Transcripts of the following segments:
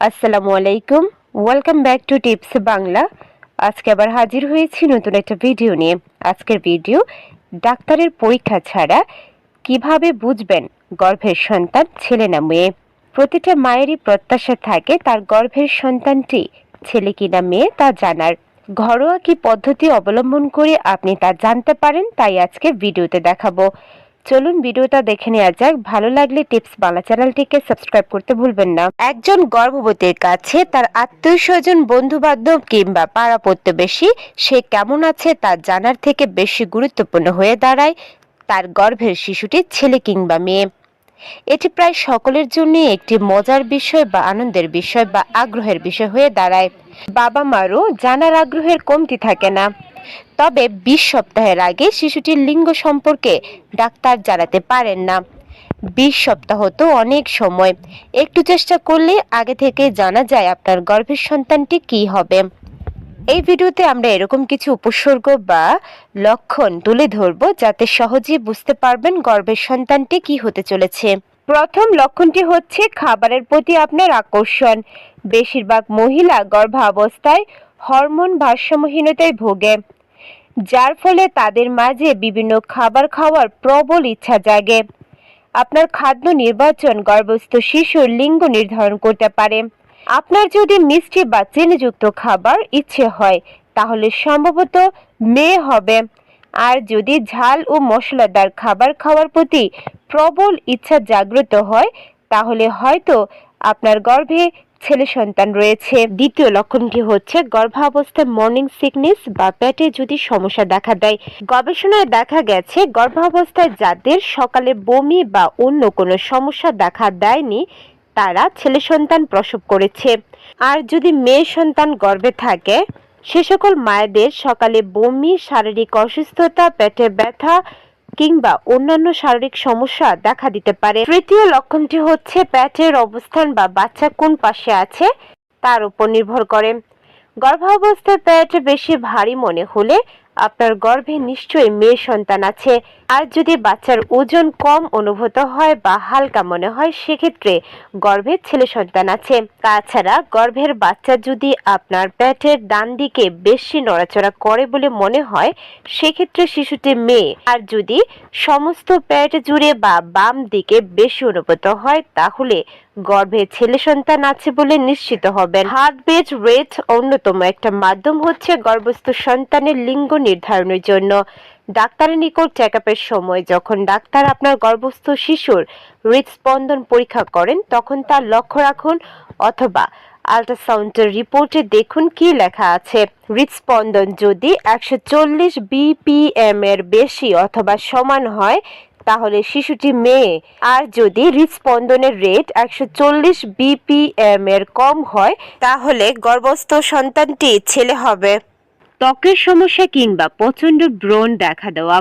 আসসালামু আলাইকুম। Welcome back to tips Bangla আজকে আবার হাজির হয়েছি নতুন একটা ভিডিও নিয়ে। আজকের ভিডিও ডাক্তারের পরীক্ষা ছাড়া কীভাবে বুঝবেন গর্ভের সন্তান ছেলে না মেয়ে? প্রতিটা মায়েরই প্রত্যাশা থাকে তার গর্ভের সন্তানটি ছেলে কিনা মেয়ে তা জানার। ঘরোয়া কি পদ্ধতি অবলম্বন করে আপনি তা জানতে পারেন, তাই আজকে ভিডিওতে দেখাবো। চলুন ভিডিওটা দেখে নেওয়া যাক। ভালো লাগলে টিপস বাংলা চ্যানেলটিকে সাবস্ক্রাইব করতে ভুলবেন না। একজন গর্ভবতীর কাছে তার আত্মীয় স্বজন বন্ধু বান্ধব কিংবা পাড়া প্রতিবেশী, সে কেমন আছে তা জানার থেকে বেশি গুরুত্বপূর্ণ হয়ে দাঁড়ায় তার গর্ভের শিশুটি ছেলে কিংবা মেয়ে। এটি প্রায় সকলের জন্য একটি মজার বিষয় বা আনন্দের বিষয় বা আগ্রহের বিষয় হয়ে দাঁড়ায়। বাবা মারও জানার আগ্রহের কমতি থাকে না। তবে বিশ সপ্তাহের আগে শিশুটির লিঙ্গ সম্পর্কে ডাক্তার জানাতে পারেন না। বিশ সপ্তাহ তো অনেক সময়। একটু চেষ্টা করলে আগে থেকে জানা যায় আপনার গর্ভের সন্তানটি কি হবে। এই ভিডিওতে আমরা এরকম কিছু উপসর্গ বা লক্ষণ তুলে ধরব যাতে সহজেই বুঝতে পারবেন গর্ভের সন্তানটি কি হতে চলেছে। প্রথম লক্ষণটি হচ্ছে খাবারের প্রতি আপনার আকর্ষণ। বেশিরভাগ মহিলা গর্ভাবস্থায় হরমোন ভারসাম্যহীনতায় ভোগে। যার ফলে তাদের মাঝে বিভিন্ন খাবার খাওয়ার প্রবল ইচ্ছা জাগে। আপনার খাদ্য নির্বাচন গর্ভস্থ শিশুর লিঙ্গ নির্ধারণ করতে পারে। আপনার যদি মিষ্টি বা চিনিযুক্ত খাবার ইচ্ছে হয়, তাহলে সম্ভবত মেয়ে হবে। আর যদি ঝাল ও মশলাদার খাবার খাওয়ার প্রতি প্রবল ইচ্ছা জাগ্রত হয়, তাহলে হয়তো আপনার গর্ভে ছেলে সন্তান রয়েছে। দ্বিতীয় লক্ষণটি হচ্ছে, গর্ভাবস্থায় মর্নিং সিকনেস বা পেটে যদি সমস্যা দেখা দেয়। গবেষণায় দেখা গেছে, গর্ভাবস্থায় যাদের সকালে বমি বা অন্য কোনো সমস্যা দেখা দেয়নি, তারা ছেলে সন্তান প্রসব করেছে। আর যদি মেয়ে সন্তান গর্ভে থাকে, সে সকল মায়েদের সকালে বমি, শারীরিক অসুস্থতা, পেটে ব্যথা কিংবা অন্যান্য শারীরিক সমস্যা দেখা দিতে পারে। তৃতীয় লক্ষণটি হচ্ছে প্যাটের অবস্থান বা বাচ্চা কোন পাশে আছে তার উপর নির্ভর করে। গর্ভাবস্থায় প্যাট বেশি ভারী মনে হলে আপনার গর্ভে নিশ্চয়ই মেয়ে সন্তান আছে। আর যদি বাচ্চার ওজন কম অনুভূত হয় বা হালকা মনে হয়, সেক্ষেত্রে গর্ভে ছেলে সন্তান আছে। তাছাড়া গর্ভের বাচ্চা যদি আপনার পেটের ডান দিকে বেশি নড়াচড়া করে বলে মনে হয়, সেক্ষেত্রে শিশুটি মেয়ে। আর যদি সমস্ত পেট জুড়ে বা বাম দিকে বেশি অনুভূত হয়, তাহলে গর্ভে ছেলে সন্তান আছে বলে নিশ্চিত হবেন। হার্টবিট রেট অন্যতম একটা মাধ্যম হচ্ছে গর্ভস্থ সন্তানের লিঙ্গ নির্ধারণের জন্য। ডাক্তারের নিকট চেক সময় যখন ডাক্তার আপনার গর্ভস্থ শিশুর হৃদস্পন্দন পরীক্ষা করেন, তখন তার লক্ষ্য রাখুন অথবা আল্ট্রাসাউন্ডের রিপোর্টে দেখুন কি লেখা আছে। হৃদস্পন্দন যদি একশো চল্লিশ বিপিএম এর বেশি অথবা সমান হয় তাহলে শিশুটি মেয়ে। আর যদি হৃদস্পন্দনের রেট একশো চল্লিশ বিপিএম এর কম হয়, তাহলে গর্ভস্থ সন্তানটি ছেলে হবে। ত্বকের সমস্যা কিংবা প্রচণ্ড ব্রণ দেখা দেওয়া।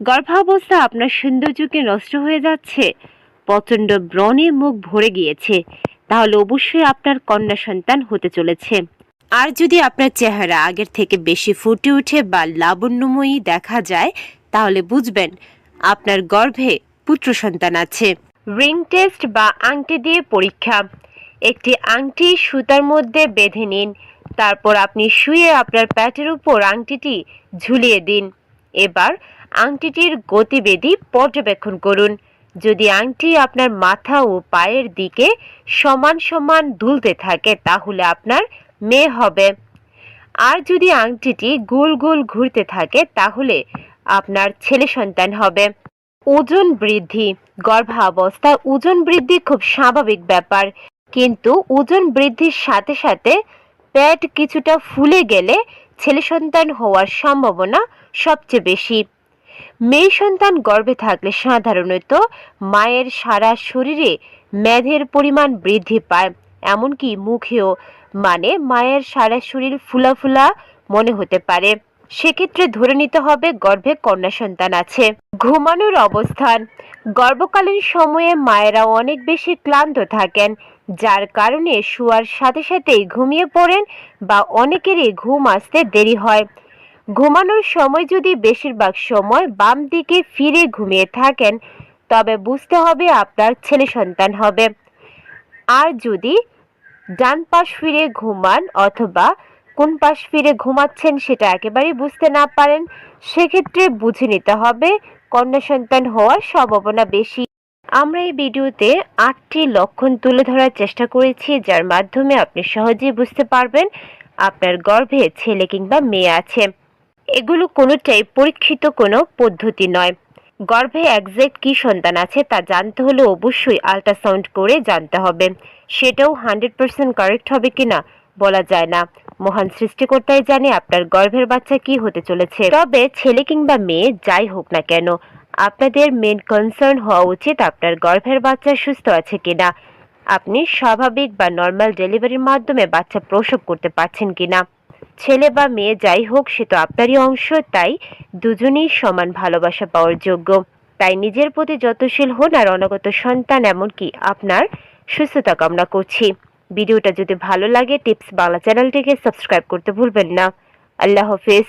গর্ভাবস্থা আপনার সৌন্দর্যকে নষ্ট হয়ে যাচ্ছে। প্রচণ্ড ব্রণে মুখ ভরে গিয়েছে। তাহলে অবশ্যই আপনার কন্যা সন্তান হতে চলেছে। আর যদি আপনার চেহারা আগের থেকে বেশি ফুটে উঠে বা লাবণ্যময়ী দেখা যায়, তাহলে বুঝবেন আপনার গর্ভে পুত্র সন্তান আছে। রিং টেস্ট বা আংটি দিয়ে পরীক্ষা। একটি আংটি সুতার মধ্যে বেঁধে নিন। তারপর আপনি শুয়ে আপনার প্যাটের উপর আংটিটি ঝুলিয়ে দিন। এবার আংটিটির গতিবেধি পর্যবেক্ষণ করুন। যদি আংটি আপনার মাথা ও পায়ের দিকে সমান সমান দুলতে থাকে, তাহলে আপনার মেয়ে হবে। আর যদি আংটিটি গোল গোল ঘুরতে থাকে, তাহলে আপনার ছেলে সন্তান হবে। ওজন বৃদ্ধি গর্ভাবস্থায় ওজন বৃদ্ধি খুব স্বাভাবিক ব্যাপার। কিন্তু ওজন বৃদ্ধির সাথে সাথে পেট কিছুটা ফুলে গেলে ছেলে সন্তান হওয়ার সম্ভাবনা সবচেয়ে বেশি। মেয়ে সন্তান গর্ভে থাকলে সাধারণত মায়ের সারা শরীরে মেধের পরিমাণ বৃদ্ধি পায়। এমনকি মুখেও মানে মায়ের সারা শরীর ফুলা ফুলা মনে হতে পারে। সেক্ষেত্রে ধরে নিতে হবে গর্ভে কন্যা সন্তান আছে। ঘুমানোর অবস্থান। গর্ভকালীন সময়ে মায়েরা অনেক বেশি ক্লান্ত থাকেন, যার কারণে শোয়ার সাথে সাথেই ঘুমিয়ে পড়েন বা অনেকেরই ঘুম আসতে দেরি হয়। ঘুমানোর সময় যদি বেশিরভাগ সময় বাম দিকে ফিরে ঘুমিয়ে থাকেন, তবে বুঝতে হবে আপনার ছেলে সন্তান হবে। আর যদি ডান পাশ ফিরে ঘুমান অথবা কোন পাশ ফিরে ঘুমাচ্ছেন সেটা একেবারেই বুঝতে না পারেন, সেক্ষেত্রে বুঝে নিতে হবে কন্যা সন্তান হওয়ার সম্ভাবনা বেশি। আমরা এই ভিডিওতে আটটি লক্ষণ তুলে ধরার চেষ্টা করেছি, যার মাধ্যমে আপনি সহজেই বুঝতে পারবেন আপনার গর্ভে ছেলে কিংবা মেয়ে আছে। এগুলো কোনোটাই পরীক্ষিত কোনো পদ্ধতি নয়। গর্ভে একজ্যাক্ট কি সন্তান আছে তা জানতে হলে অবশ্যই আল্ট্রাসাউন্ড করে জানতে হবে। সেটাও হান্ড্রেড পার্সেন্ট কারেক্ট হবে কিনা বলা যায় না। মহান সৃষ্টিকর্তাই জানে আপনার গর্ভের বাচ্চা কি হতে চলেছে। তবে ছেলে কিংবা মেয়ে যাই হোক না কেন, আপনাদের মেন কনসার্ন হওয়া উচিত আপনার গর্ভের বাচ্চা সুস্থ আছে কিনা। আপনি স্বাভাবিক বা নর্মাল ডেলিভারির মাধ্যমে বাচ্চা প্রসব করতে পারছেন কিনা। ছেলে বা মেয়ে যাই হোক, সে তো আপনারই অংশ, তাই দুজনেই সমান ভালোবাসা পাওয়ার যোগ্য। তাই নিজের প্রতি যত্নশীল হন আর অনাগত সন্তান, এমনকি আপনার সুস্থতা কামনা করছি। ভিডিওটা যদি ভালো লাগে টিপস বাংলা চ্যানেলটিকে সাবস্ক্রাইব করতে ভুলবেন না। আল্লাহ হাফিজ।